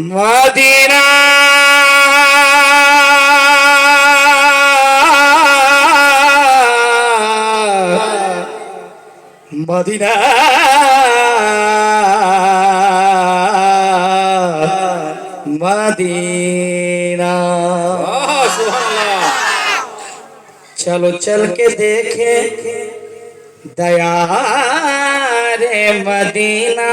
Medina. Medina. Medina. चलो चल के देखे। दया रे मदीना।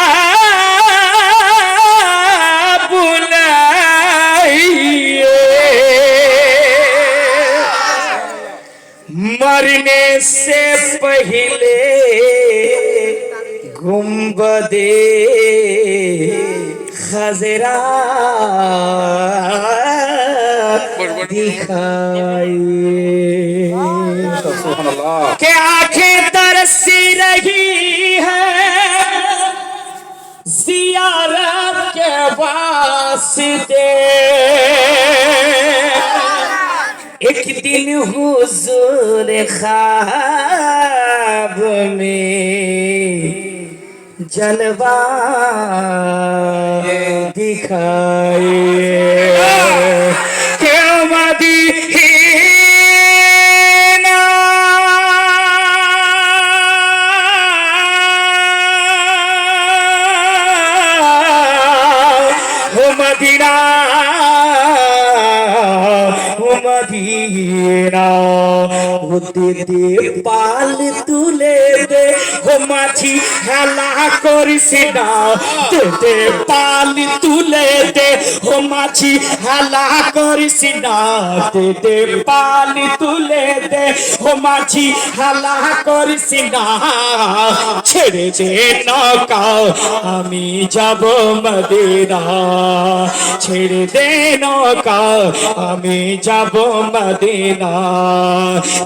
गुम्बदे खजरा दिखाइए के आंखें तरसी रही है जियारत के वास्ते एक दिन हुजूर ख्वाब में जलवा दिखाए क्यों मदीना ও মদিনা ও মদিনা ও দিদি পাল তুলে ও মাছি খেলা করিস না। দে পাল তুলে দে। ও মাছি খেলা করিস না। দে পাল তুলে দে। ও মাছি খেলা করিস না। ছেড়ে দে নৌকা আমি যাব মদিনা। ছেড়ে দে নৌকা আমি যাব মদিনা।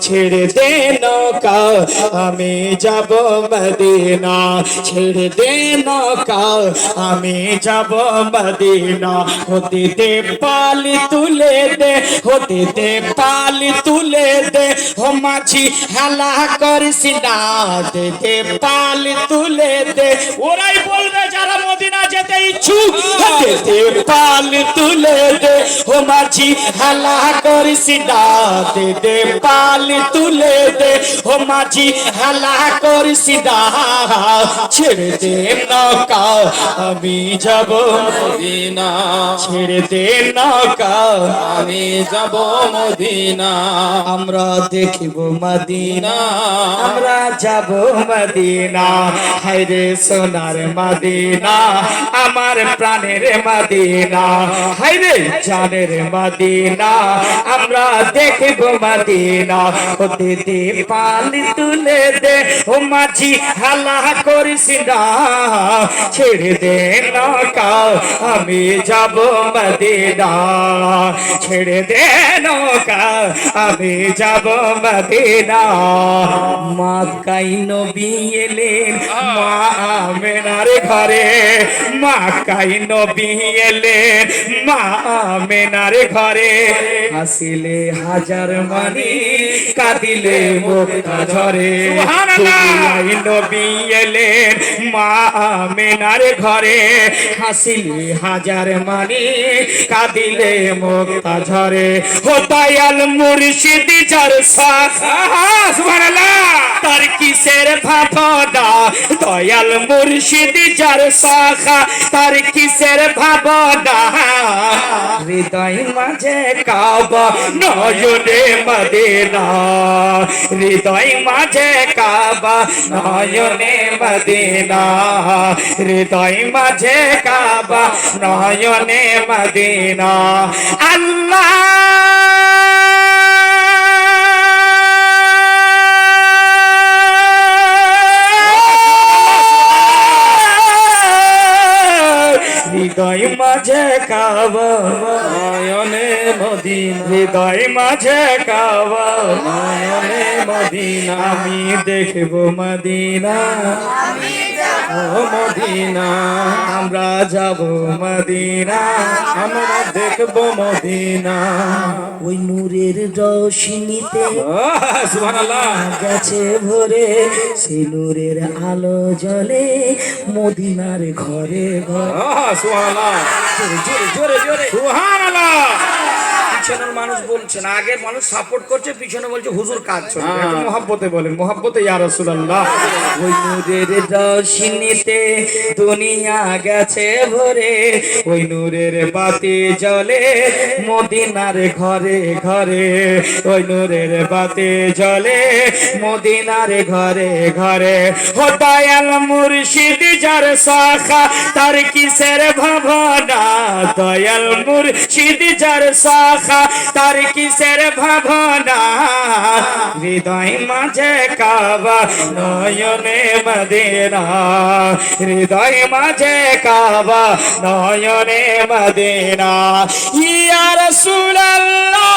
ছেড়ে দে নৌকা আমি যাব মদিনা, ছেড়ে দে কাল, আমি যাব মদিনা। হতে দে পালি তুলে দে হতে দে পালি তুলে দে। ও মাছি হেলা করিস না দে পালি তুলে দে। ওরাই ইচ্ছুক দে দে তুলে দে। ও মাছি হেলা করিস না, দে দে, পালি তুলে দে। ও মাছি হেলা করিস না, ছেড়ে দে নৌকা, আমি যাব মদিনা। ছেড়ে দে নৌকা, আমি যাব মদিনা। আমরা দেখিব মদিনা। আমরা যাব মদিনা। হাইরে সোনার মদিনা। আমার প্রাণের মদিনা। হাইরে, জানের মদিনা। আমরা দেখিব মদিনা। ও দিদি পালি তুলে দে। ও মাঝি হালা করিস না। ছেড়ে দে নৌকা আমি যাব মদিনা। ছেড়ে দে নৌকা আমি যাব মদিনা। মা কাই নবী এলেন, মা আমেনার ঘরে মা কাই নবী এলেন। মা আমেনার ঘরে হাসিলে হাজার মানি কাঁদিলে মুক্তা ঝরে। দুনিয়ায় নবী এলেন মা আমেনার ঘরে হাসিলে হাজার মানি কাঁদিলে মুক্তা ঝরে। ও দয়াল মুর্শিদ যার সুবহানাল্লাহ! তার কিসের ভাবনা? দয়াল মুর্শিদ যার শাখা তার কিসের ভাবনা? হৃদয় মাঝে কাবা, নয়নে মদিনা। হৃদয় মাঝে কাবা, নয়নে মদিনা। হৃদয় মাঝে কাবা, নয়নে মদিনা। আল্লাহ হৃদয় মাঝে কাবা নয়নে মদিনা। হৃদয় মাঝে কাবা নয়নে মদিনা। আমি দেখব মদিনা। ও মদিনা আমরা যাব মদিনা আমরা দেখব মদিনা। ওই নূরের রোশনীতে গেছে ভরে সে নূরের আলো জ্বলে মদিনার ঘরে ঘরে। জোরে জোরে জোরে মানুষ বলছে না আগে মানুষ সাপোর্ট করছে পিছনে বলছে হুজুর কাজ চলবে হ্যাঁ। মহাব্বতে বলেন মহাব্বতে ইয়া রাসূলুল্লাহ। ওই নূরের দুনিয়া গেছে ভরে ওই নূরের বাতি জ্বলে মদিনার ঘরে ঘরে ওই নূরের বাতি জ্বলে মদিনার ঘরে ঘরে। ও মুর্শিদ যার শাখা তার কিসের ভাবনা? দয়াল মুর্শিদ যার শাখা তার কিসের ভাবনা? হৃদয় মাঝে কাবা, নয়নে মদিনা। হৃদয় মাঝে কাবা, নয়নে মদিনা। ইয়া রাসূলুল্লাহ।